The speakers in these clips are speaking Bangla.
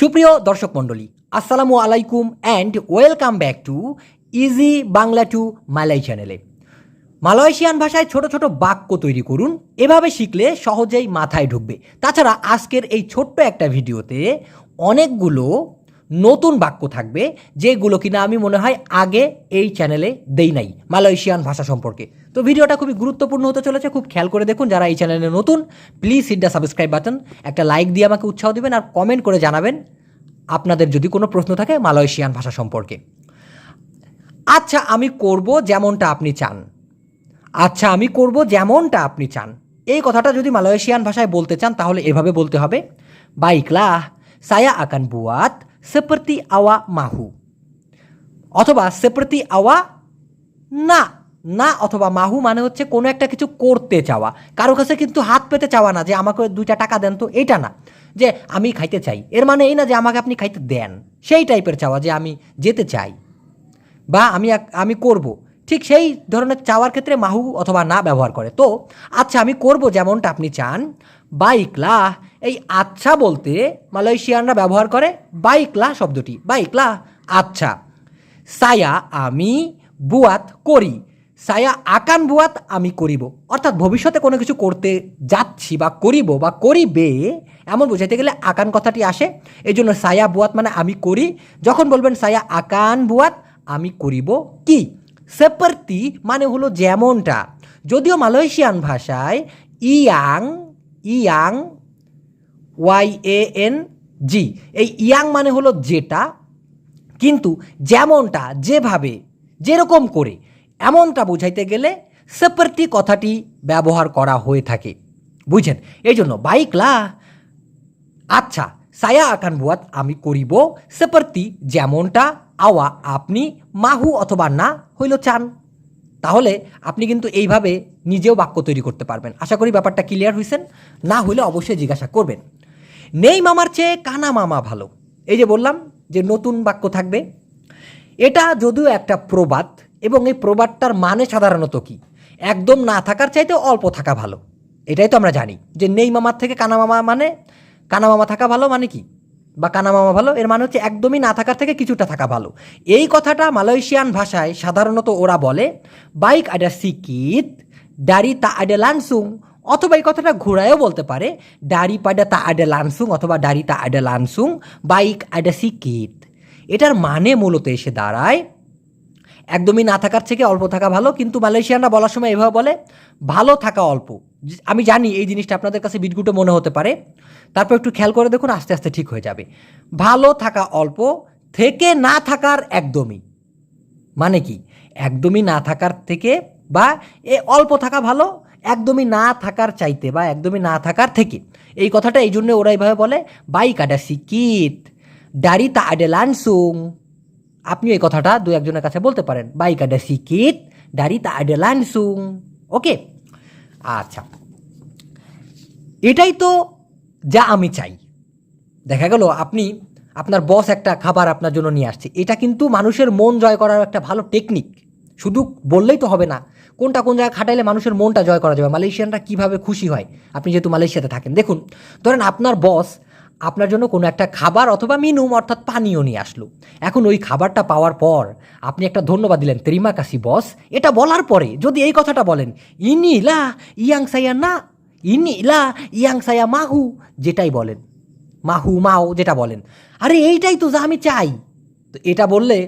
সুপ্রিয় দর্শক মণ্ডলী, আসসালামু আলাইকুম and welcome back to easy Bangla to Malay চ্যানেলে মালয়েশিয়ান ভাষায় ছোট ছোট বাক্য তৈরি করুন, এভাবে শিখলে সহজেই মাথায় ঢুকবে। তাছাড়া আজকের এই ছোট্ট একটা ভিডিওতে অনেকগুলো নতুন বাক্য থাকবে, যেগুলো কিনা আমি মনে হয় আগে এই চ্যানেলে দেই নাই, মালয়েশিয়ান ভাষা সম্পর্কে। তো ভিডিওটা খুবই গুরুত্বপূর্ণ হতে চলেছে, খুব খেয়াল করে দেখুন যারা এই চ্যানেলে নতুন please hit the subscribe button একটা লাইক দিয়ে আমাকে উৎসাহ দেবেন আর কমেন্ট করে জানাবেন আপনাদের যদি কোনো প্রশ্ন থাকে মালয়েশিয়ান ভাষা সম্পর্কে। আচ্ছা আমি করব যেমনটা আপনি চান। আচ্ছা আমি করব যেমনটা আপনি চান। এই কথাটা যদি মালয়েশিয়ান ভাষায় বলতে চান, তাহলে এভাবে বলতে হবে। বাইকলাহ সায়া আকান buat seperti awak mahu. অথবা সেপ্রতি আওয়া না না অথবা মাহু মানে হচ্ছে কোনো একটা কিছু করতে চাওয়া কারও কাছে কিন্তু হাত পেতে চাওয়া না যে আমাকে দুইটা টাকা দেন তো এটা না যে আমি খাইতে চাই এর মানে এই না যে আমাকে আপনি খাইতে দেন সেই টাইপের চাওয়া যে আমি যেতে চাই বা আমি আমি করব ঠিক সেই ধরনের চাওয়ার ক্ষেত্রে মাহু অথবা না ব্যবহার করে তো আচ্ছা আমি করব যেমনটা আপনি চান বাইকলা এই আচ্ছা বলতে মালয়েশিয়ানরা ব্যবহার করে বাইকলা শব্দটি, বাইকলা আচ্ছা। সায়া আমি, বুয়াত করি। সায়া আকান বুয়াত আমি করিব। অর্থাৎ ভবিষ্যতে কোনো কিছু করতে যাচ্ছি বা করিব বা করিবে, এমন বোঝাইতে গেলে আকান কথাটি আসে। এই জন্য সায়া বুয়াত মানে আমি করি। যখন বলবেন সায়া আকান বুয়াত, আমি করিব কি? সেপার্তি মানে হলো যেমনটা। যদিও মালয়েশিয়ান ভাষায় ইয়াং ইয়াং ওয়াই এ এন জি এই ইয়াং মানে হলো যেটা, কিন্তু যেমনটা, যেভাবে, যেরকম করে, এমনটা বোঝাইতে গেলে সেপার্টি কথাটি ব্যবহার করা হয়ে থাকে। বুঝছেন? এই জন্য বাইকলা আচ্ছা সায়া আকান বুয়াত আমি করিব সেপার্তি যেমনটা, আওয়া আপনি, মাহু অথবা না হইল চান। তাহলে আপনি কিন্তু এইভাবে নিজেও বাক্য তৈরি করতে পারবেন। আশা করি ব্যাপারটা ক্লিয়ার হয়েছেন না হইলে অবশ্যই জিজ্ঞাসা করবেন। নেই মামার চেয়ে কানা মামা ভালো। এই যে বললাম যে নতুন বাক্য থাকবে। এটা যদিও একটা প্রবাদ এবং এই প্রবাদটার মানে সাধারণত কি? একদম না থাকার চাইতে অল্প থাকা ভালো। এটাই তো আমরা জানি যে নেই মামার থেকে কানা মামা মানে কানা মামা থাকা ভালো মানে কি? বা কানা মামা ভালো, এর মানে হচ্ছে একদমই না থাকার থেকে কিছুটা থাকা ভালো। এই কথাটা মালয়েশিয়ান ভাষায় সাধারণত ওরা বলে, বাইক আডা সিকিত ডারি তা আডে লানসুং অথবা এই কথাটা ঘোরায়ও বলতে পারে ডারি পাডা তা আডে লানসুং অথবা ডারি তা আডে লানসুং বাইক আডা সিকিত এটার মানে মূলত এসে দাঁড়ায়, একদমই না থাকার থেকে অল্প থাকা ভালো কিন্তু মালয়েশিয়ানরা বলার সময় এভাবে বলে, ভালো থাকা অল্প আমি জানি এই জিনিসটা আপনাদের কাছে বিটগুটো মনে হতে পারে। তারপর একটু খেয়াল করে দেখুন, আস্তে আস্তে ঠিক হয়ে যাবে। ভালো থাকা অল্প, থেকে না থাকার একদমই মানে কি? একদমই না থাকার থেকে বা এ অল্প থাকা ভালো একদমই না থাকার চাইতে বা একদমই না থাকার থেকে। এই কথাটা এই জন্য ওরা এইভাবে বলে বাইক আডা সিকিত ডারি তা আডে লানসুং আপনি এই কথাটা দু একজনের কাছে বলতে পারেন বাইক আডা সিকিত ডারি তা আডে লানসুং ওকে? আচ্ছা। এটাই তো যা আমি চাই। দেখা গেল আপনি, আপনার বস একটা খাবার আপনার জন্য নিয়ে আসছে। এটা কিন্তু মানুষের মন জয় করার একটা ভালো টেকনিক শুধু বললেই তো হবে না কোনটা কোন জায়গায় খাটাইলে মানুষের মনটা জয় করা যাবে? মালয়েশিয়ানরা কীভাবে খুশি হয়? আপনি যেহেতু মালয়েশিয়াতে থাকেন, দেখুন, ধরেন আপনার বস আপনার জন্য কোনো একটা খাবার অথবা মিনুম অর্থাৎ পানীয় নিয়ে আসলো। এখন ওই খাবারটা পাওয়ার পর আপনি একটা ধন্যবাদ দিলেন তেরিমা কাশি বস এটা বলার পরে যদি এই কথাটা বলেন ইনিলা ইয়াং সাইয়া না ইনিলা ইয়াং সাইয়া মাহু, যেটাই বলেন, মাহু মাও, যেটা বলেন, আরে এইটাই তো যা আমি চাই। তো এটা বললে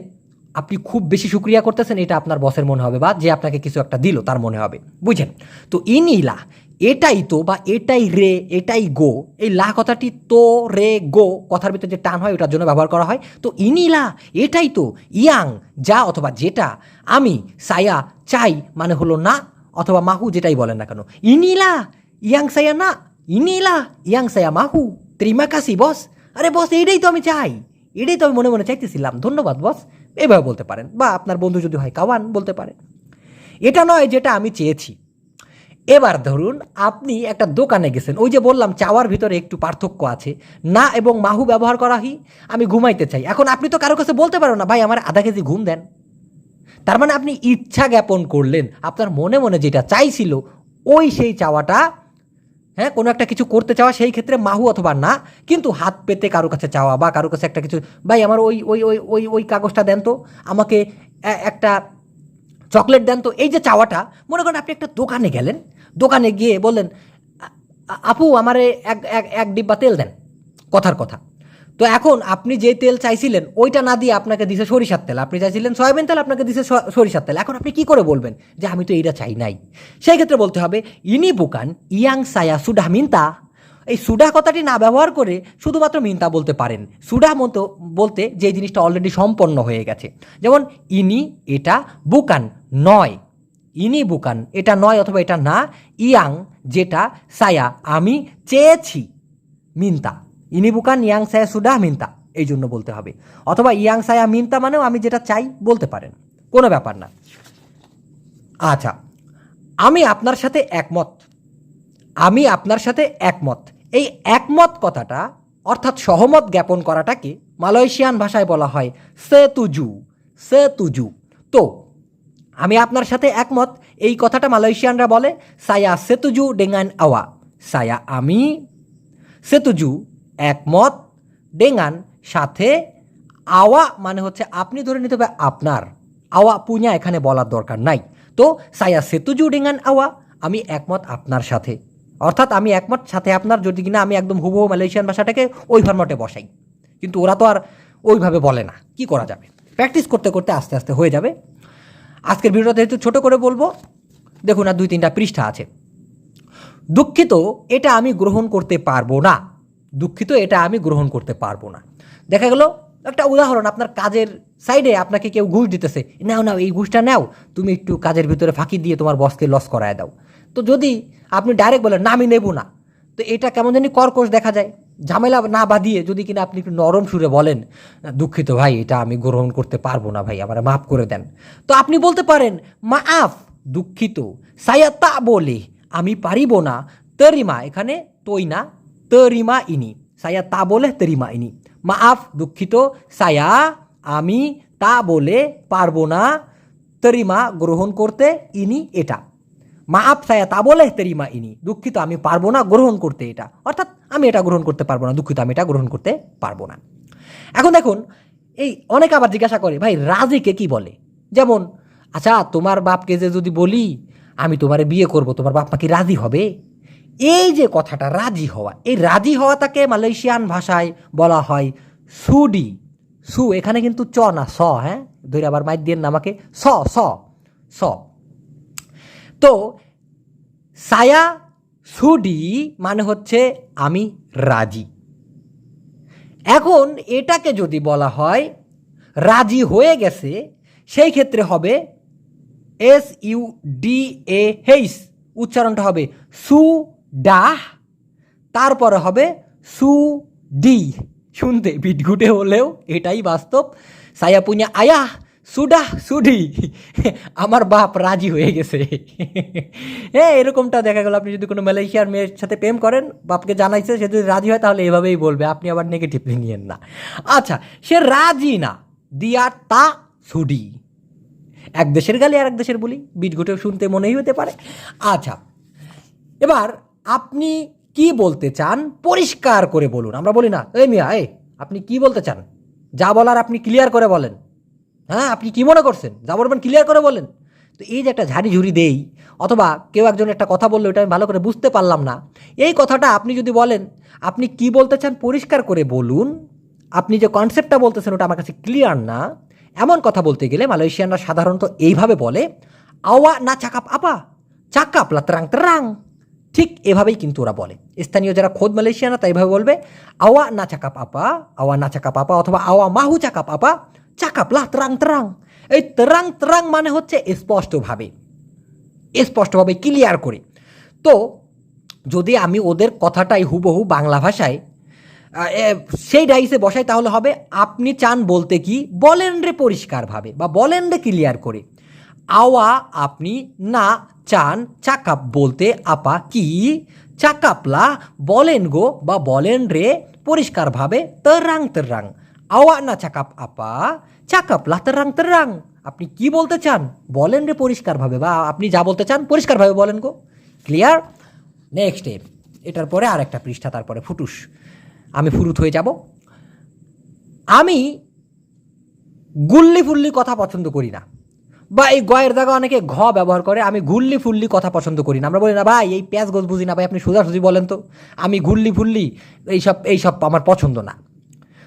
আপনি খুব বেশি সুক্রিয়া করতেছেন, এটা আপনার বসের মনে হবে বা যে আপনাকে কিছু একটা দিল, তার মনে হবে। বুঝছেন? তো ইনিলা, এটাই তো বা এটাই রে, এটাই গো, এই লা কথাটি তো, রে, গো কথার ভিতরে যে টান হয়, ওটার জন্য ব্যবহার করা হয়। তো ইনিলা, এটাই তো, ইয়াং, যা অথবা যেটা, আমি, সায়া, চাই মানে হলো না, অথবা মাহু যেটাই বলেন না কেন। ইনিলা, ইয়াং সায়া না, ইনিলা, ইয়াং সায়া মাহু ত্রিমা কাসি বস আরে বস এইটাই তো আমি চাই এটাই তো আমি মনে মনে চাইতেছিলাম। ধন্যবাদ বস এভাবে বলতে পারেন বা আপনার বন্ধু যদি হয় কাওয়ান বলতে পারেন। এটা নয় যেটা আমি চেয়েছি। এবার ধরুন আপনি একটা দোকানে গেছেন, ওই যে বললাম চাওয়ার ভিতরে একটু পার্থক্য আছে। না এবং মাহু ব্যবহার করা হি, আমি ঘুমাইতে চাই। এখন আপনি তো কারও কাছে বলতে পারো না, ভাই, আমার আধা কেজি ঘুম দেন। তার মানে আপনি ইচ্ছা জ্ঞাপন করলেন, আপনার মনে মনে যেটা চাইছিল, ওই সেই চাওয়াটা হ্যাঁ কোনো একটা কিছু করতে চাওয়া সেই ক্ষেত্রে মাহু অথবা না, কিন্তু হাত পেতে কারও কাছে চাওয়া বা কারও কাছে একটা কিছু, ভাই, আমার ওই ওই ওই ওই ওই কাগজটা দেন তো, আমাকে একটা চকলেট দেন তো। এই যে চাওয়াটা, মনে করেন আপনি একটা দোকানে গেলেন, দোকানে গিয়ে বললেন, "আ- আ- আপু, আমারে এক এক ডিব্বা তেল দেন। কথার কথা। তো এখন আপনি যে তেল চাইছিলেন, ওইটা না দিয়ে আপনাকে দিছে সরিষার তেল। আপনি চাইছিলেন সয়াবিন তেল, আপনাকে দিছে সরিষার তেল। এখন আপনি কি করে বলবেন যে আমি তো এইটা চাই নাই? সেই ক্ষেত্রে বলতে হবে, ইনি বুকান, ইয়াং সায়া সুডা মিন্তা। এই সুডা কথাটি না ব্যবহার করে শুধুমাত্র মিন্তা বলতে পারেন। সুডা মতো বলতে যে জিনিসটা অলরেডি সম্পন্ন হয়ে গেছে। যেমন, ইনি এটা বুকান নয়। ইনি বুকান, এটা নয় অথবা এটা না, ইয়াং যেটা সায়া, আমি চেয়েছি, মিন্তা। ইনি বুকান, ইয়াং সায়া সুডা মিন্তা, এই জন্য বলতে হবে। অথবা ইয়াং সায়া মিন্তা মানেও আমি যেটা চাই বলতে পারেন, কোনো ব্যাপার না। আচ্ছা আমি আপনার সাথে একমত, আমি আপনার সাথে একমত। এই একমত কথাটা, অর্থাৎ সহমত জ্ঞাপন করাটাকে মালয়েশিয়ান ভাষায় বলা হয় সে তুজু সে তুজু তো, আমি আপনার সাথে একমত, এই কথাটা মালয়েশিয়ানরা বলে, সায়া সেতুজু ডেঙ্গান আওয়া, সায়া আমি সেতুজু একমত ডেঙ্গান সাথে আওয়া মানে হচ্ছে আপনি ধরে নিতে হবে আপনার। আওয়া পুñা এখানে বলার দরকার নাই। তো সায়া সেতুজু ডেঙ্গান আওয়া, আমি একমত আপনার সাথে। অর্থাৎ আমি একমত সাথে আপনার, যদি কিনা আমি একদম হুবহু মালয়েশিয়ান ভাষাটাকে ওই ফরম্যাটে বসাই। কিন্তু ওরা তো আর ওইভাবে বলে না। কি করা যাবে? প্র্যাকটিস করতে করতে আস্তে আস্তে হয়ে যাবে। আজকের ভিডিওটা যেহেতু ছোটো করে বলব, দেখুন আর দুই তিনটা পৃষ্ঠা আছে। দুঃখিত, এটা আমি গ্রহণ করতে পারব না। দুঃখিত এটা আমি গ্রহণ করতে পারব না। দেখা গেল একটা উদাহরণ আপনার কাজের সাইডে আপনাকে কেউ ঘুষ দিতেছে নাও নাও এই ঘুষটা নাও তুমি একটু কাজের ভিতরে ফাঁকি দিয়ে তোমার বসকে লস করায় দাও। তো যদি আপনি ডাইরেক্ট বলেন না আমি নেব না। তো এটা কেমন জানি কর্কশ দেখা যায়। ঝামেলা না বাঁধিয়ে যদি কিনা আপনি একটু নরম সুরে বলেন "না, দুঃখিত ভাই এটা আমি গ্রহণ করতে পারব না ভাই আমার মাফ করে দেন। তো আপনি বলতে পারেন মা আফ দুঃখিত সায়াতা বলে আমি পারিব না তরিমা এখানে তৈ না তরিমা ইনি সায়া তা বলে তরিমা ইনি মা আফ দুঃখিত সায়া আমি তা বলে পারব না তরিমা গ্রহণ করতে ইনি এটা মা আপ সায়া তা বলে তেরিমা ইনি দুঃখিত আমি পারব না গ্রহণ করতে এটা অর্থাৎ আমি এটা গ্রহণ করতে পারব না দুঃখিত আমি এটা গ্রহণ করতে পারব না এখন দেখুন, এই অনেকে আবার জিজ্ঞাসা করে, ভাই, রাজিকে কি বলে? যেমন আচ্ছা তোমার বাপকে যে যদি বলি, আমি তোমারে বিয়ে করব, তোমার বাপ মা কি রাজি হবে? এই যে কথাটা, রাজি হওয়া, এই রাজি হওয়াটাকে মালয়েশিয়ান ভাষায় বলা হয় সুডি। সু, এখানে কিন্তু চ না, স হ্যাঁ? ধরে আবার মাইক দিয়ে আমাকে, স স স। তো, সায়া সুডি মানে হচ্ছে আমি রাজি। এখন এটাকে যদি বলা হয়, রাজি হয়ে গেছে, সেই ক্ষেত্রে হবে এস ইউ ডি এ হেইস। উচ্চারণটা হবে সু ডাহ, তারপরে হবে সু, ডি। শুনতে বিটগুটে হলেও এটাই বাস্তব। সায়াপুña আয়া সুডাহ সুডি। আমার বাপ রাজি হয়ে গেছে। হ্যাঁ এরকমটা দেখা গেল। আপনি যদি কোনো মালয়েশিয়ার মেয়ের সাথে প্রেম করেন, বাপকে জানাইছে, সে যদি রাজি হয় তাহলে এভাবেই বলবে, আপনি আবার নেগেটিভলি নিয়েন না। আচ্ছা সে রাজি না। দিয়া, তা, সুডি। এক দেশের গালি আর এক দেশের বলি। বিট ঘুটেও শুনতে মনেই হতে পারে। আচ্ছা এবার আপনি কি বলতে চান, পরিষ্কার করে বলুন। আমরা বলি না, এই মিয়া, এই, আপনি কি বলতে চান? যা বলার আপনি ক্লিয়ার করে বলেন। হ্যাঁ আপনি কি মনে করছেন? যা বলবেন ক্লিয়ার করে বলেন। তো এই যে একটা ঝাড়ি ঝুড়ি দেই, অথবা কেউ একজন একটা কথা বলল, এটা আমি ভালো করে বুঝতে পারলাম না। এই কথাটা আপনি যদি বলেন, আপনি কি বলতে চান পরিষ্কার করে বলুন। আপনি যে কনসেপ্টটা বলতেছেন, ওটা আমার কাছে ক্লিয়ার না। এমন কথা বলতে গেলে মালয়েশিয়ানরা সাধারণত এইভাবে বলে, আওয়া না চাকাপ আপা, চাকাপ লা ঠিক এভাবেই কিন্তু ওরা বলে। স্থানীয় যারা খোদ মালয়েশিয়ানা, তাই এভাবে বলবে, আওয়া না চাকা পাপা, আওয়া না চাকা পাপা অথবা আওয়া মাহু চাকা পাপা চাকাপ লা ত্রাং তরাং। এই ত্রাং ত্রাং মানে হচ্ছে স্পষ্টভাবে স্পষ্টভাবে ক্লিয়ার করে। তো যদি আমি ওদের কথাটাই হুবহু বাংলা ভাষায় সেই ডাইসে বসাই তাহলে হবে, আপনি চান বলতে কি বলেন রে পরিষ্কারভাবে বা বলেন রে ক্লিয়ার করে। আওয়া আপনি না চান চাকাপ বলতে আপা কি? চাকাপলা বলেন গো বা বলেন রে, পরিষ্কারভাবে তরাং তরাং আওয়া না চাকাপ আপা? চাকাপলা তরাং তরাং আপনি কি বলতে চান? বলেন রে পরিষ্কারভাবে বা আপনি যা বলতে চান পরিষ্কারভাবে বলেন গো। ক্লিয়ার নেক্সট এটার পরে আর একটা পৃষ্ঠা, তারপরে ফুটুস। আমি ফুরুত হয়ে যাব। আমি গুল্লি ফুল্লি কথা পছন্দ করি না। বা এই গয়ের জায়গা অনেকে ঘ ব্যবহার করে, আমি গুল্লি ফুল্লি কথা পছন্দ করি না। আমরা বলি না, ভাই, এই প্যাঁচ গোছ বুঝি না, ভাই, আপনি সোজাসুজি বলেন তো। আমি গুল্লি ফুল্লি এইসব এইসব আমার পছন্দ না।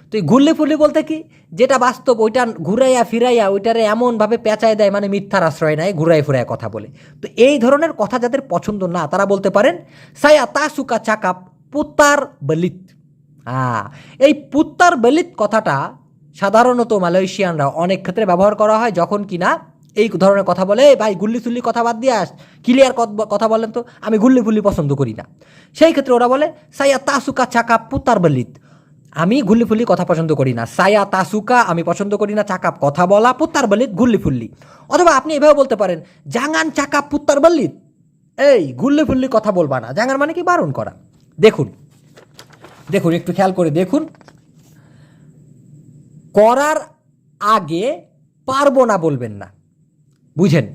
তো এই গুল্লি ফুল্লি বলতে কি? যেটা বাস্তব, ওইটা ঘুরাইয়া ফিরাইয়া ওইটারে এমনভাবে পেঁচায় দেয় মানে মিথ্যার আশ্রয় নেয়, ঘুরাই ফুরাইয়া কথা বলে। তো এই ধরনের কথা যাদের পছন্দ না, তারা বলতে পারেন, সায়া তা সুকা চাকা পুত্তার বলিত। হ্যাঁ এই পুত্তার বলিত কথাটা সাধারণত মালয়েশিয়ানরা অনেক ক্ষেত্রে ব্যবহার করা হয়, যখন কিনা এই ধরনের কথা বলে, "এই ভাই গুল্লি সুল্লি কথা বাদ দিয়ে আস। ক্লিয়ার কথা বলেন তো, আমি গুল্লি ফুল্লি পছন্দ করি না। সেই ক্ষেত্রে ওরা বলে সাইয়া তাসুকা চাকা পুত্তার বলিত। আমি গুল্লি ফুল্লি কথা পছন্দ করি না। সায়া তাসুকা, আমি পছন্দ করি না চাকাপ। কথা বলা পুত্তার বলিত গুল্লি ফুল্লি। অথবা আপনি এভাবে বলতে পারেন, জাঙ্গান চাকাপ পুত্তার বল্লিত এই গুল্লি ফুল্লি কথা বলবা না। জাঙ্গান মানে কি? বারণ করা। দেখুন দেখুন, একটু খেয়াল করে দেখুন। করার আগে পারব না বলবেন না। বুঝেন,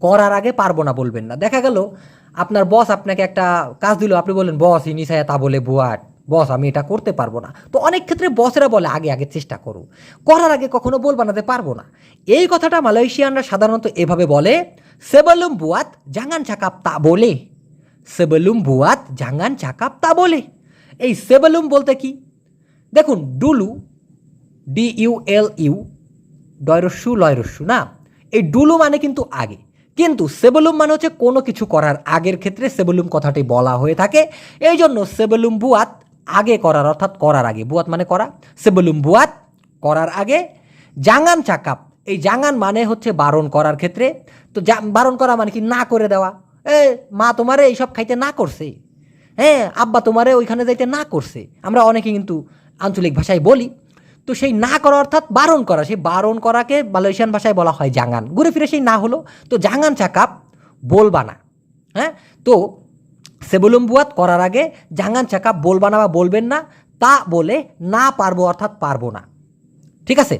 করার আগে পারব না বলবেন না। দেখা গেল, আপনার বস আপনাকে একটা কাজ দিল, আপনি বললেন বস ইনিসায়া তা বলে বুয়াট। বস আমি এটা করতে পারব না। তো অনেক ক্ষেত্রে বসেরা বলে, আগে আগে চেষ্টা করো। করার আগে কখনো বলবা না যে পারব না। এই কথাটা মালয়েশিয়ানরা সাধারণত এভাবে বলে, সেবলুম বুয়াত জাঙ্গান চাকাপ তা বলে। সেবলুম বুয়াত জাঙ্গান চাকাপ তা বলে। এই সেবলুম বলতে কি? দেখুন, ডুলু, ডি ইউ এল ইউ, ডয়রস্যু, লয়রস্যু না? এই ডুলু মানে কিন্তু আগে। কিন্তু সেবলুম মানে হচ্ছে কোনো কিছু করার আগের ক্ষেত্রে সেবলুম কথাটি বলা হয়ে থাকে। এই জন্য সেবলুম বুয়াত আগে করার, অর্থাৎ করার আগে। বুয়াত মানে করা, সেবলুম বুয়াত করার আগে। জাঙ্গান চাকাপ, এই জাঙ্গান মানে হচ্ছে বারণ করার ক্ষেত্রে। তো বারণ করা মানে কি না করে দেওয়া? এ, মা তোমারে এইসব খাইতে না করছে। হ্যাঁ আব্বা তোমারে ওইখানে যাইতে না করছে। আমরা অনেকে কিন্তু আঞ্চলিক ভাষায় বলি। তো সেই না করা অর্থাৎ বারণ করা, সেই বারণ করাকে মালয়েশিয়ান ভাষায় বলা হয় জাঙ্গান। ঘুরে ফিরে সেই না হলো, তো জাঙ্গান চাকাপ বলবা না হ্যাঁ? তো সেবুলুম বুয়াত করার আগে জাঙ্গান চাকাপ বলবা না বা বলবেন না, তা বলে না পারব অর্থাৎ পারব না। ঠিক আছে?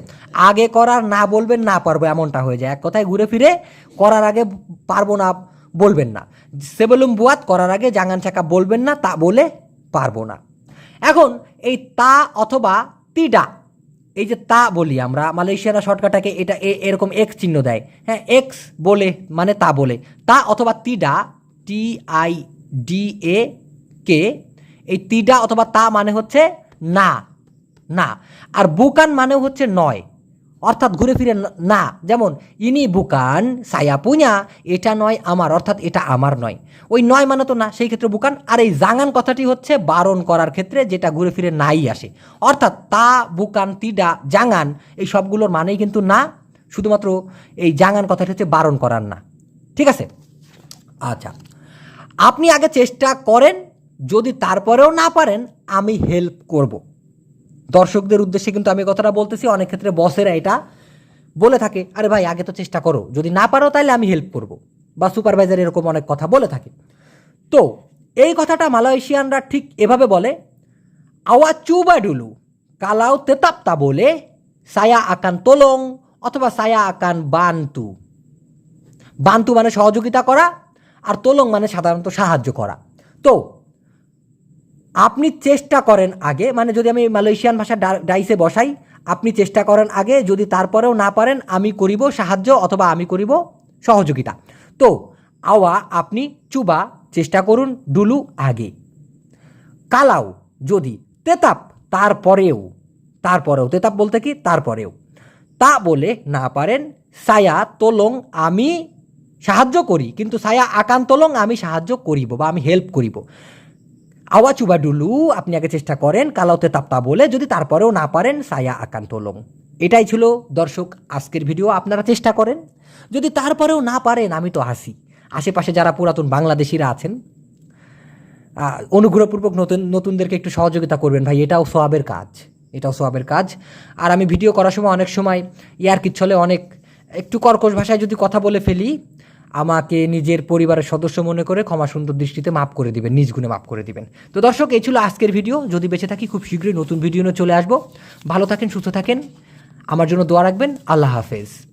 আগে করার না বলবেন, না পারব এমনটা হয়ে যায়। এক কথায় ঘুরে ফিরে করার আগে পারব না, বলবেন না। সেবলুম বুয়াত করার আগে জাঙ্গান চাকা বলবেন না, তা বলে পারব না। এখন এই তা অথবা তিডা এই যে তা বলি আমরা, মালয়েশিয়ারা শর্টকাটাকে এটা এরকম এক্স চিহ্ন দেয়। হ্যাঁ এক্স বলে মানে তা বলে। তা অথবা তিডা, টি আই ডি এ কে, এই তিডা অথবা তা মানে হচ্ছে না না। আর বুকান মানে হচ্ছে নয়। অর্থাৎ ঘুরে ফিরে না যেমন, ইনি বুকান সায়া পুña এটা নয় আমার। অর্থাৎ এটা আমার নয়। ওই নয় মানে তো না, সেই ক্ষেত্রে বুকান। আর এই জাঙ্গান কথাটি হচ্ছে বারণ করার ক্ষেত্রে যেটা ঘুরে ফিরে নাই আসে। অর্থাৎ তা, বুকান, তিডা জাঙ্গান এই সবগুলোর মানেই কিন্তু না। শুধুমাত্র এই জাঙ্গান কথাটি হচ্ছে বারণ করার না। ঠিক আছে? আচ্ছা। আপনি আগে চেষ্টা করেন, যদি তারপরেও না পারেন, আমি হেল্প করব। দর্শকদের উদ্দেশ্যে কিন্তু আমি কথাটা বলতেছি, অনেক ক্ষেত্রে বসেরা এটা বলে থাকে, আরে ভাই, আগে তো চেষ্টা করো, যদি না পারো তাহলে আমি হেল্প করব। বা সুপারভাইজার এরকম অনেক কথা বলে থাকে। তো এই কথাটা মালয়েশিয়ানরা ঠিক এভাবে বলে, আওয়া চুবা ডুলু, কালাও তেতাপ্তা বলে, সায়া আকান তোলং অথবা সায়া আকান বান্তু। বান্তু মানে সহযোগিতা করা, আর তোলং মানে সাধারণত সাহায্য করা। তো আপনি চেষ্টা করেন আগে মানে যদি আমি মালয়েশিয়ান ভাষা ডাইসে বসাই, আপনি চেষ্টা করেন আগে, যদি তারপরেও না পারেন, আমি করিব সাহায্য অথবা আমি করিব সহযোগিতা। তো, আওয়া, আপনি চুবা, চেষ্টা করুন ডুলু আগে। কালাও, যদি, তেতাপ, তারপরেও তারপরেও, তেতাপ বলতে কি? তারপরেও। তা বলে না পারেন, সায়া তোলং আমি সাহায্য করি, কিন্তু সায়া আকান তোলং আমি সাহায্য করিব বা আমি হেল্প করিব। আওয়া চুবা ডুলু, আপনি আগে চেষ্টা করেন কালাওতে তাপ্তা বলে, যদি তারপরেও না পারেন, সায়া আকান তোলং। এটাই ছিল দর্শক আজকের ভিডিও, আপনারা চেষ্টা করেন। যদি তারপরেও না পারেন, আমি তো হাসি। আশেপাশে যারা পুরাতন বাংলাদেশিরা আছেন অনুগ্রহপূর্বক নতুন, নতুনদেরকে একটু সহযোগিতা করবেন। ভাই, এটাও সোয়াবের কাজ। এটাও সোয়াবের কাজ। আর আমি ভিডিও করার সময় অনেক সময় ইয়ার কিচ্ছলে অনেক, একটু কর্কশ ভাষায় যদি কথা বলে ফেলি আমাকে নিজের পরিবারের সদস্য মনে করে ক্ষমা সুন্দর দৃষ্টিতে মাফ করে দিবেন, নিজ গুণে মাফ করে দিবেন। তো দর্শক, এই ছিল আজকের ভিডিও। যদি বেঁচে থাকি, খুব শীঘ্রই নতুন ভিডিও নিয়ে চলে আসব। ভালো থাকেন, সুস্থ থাকেন। আমার জন্য দোয়া রাখবেন। আল্লাহ হাফেজ।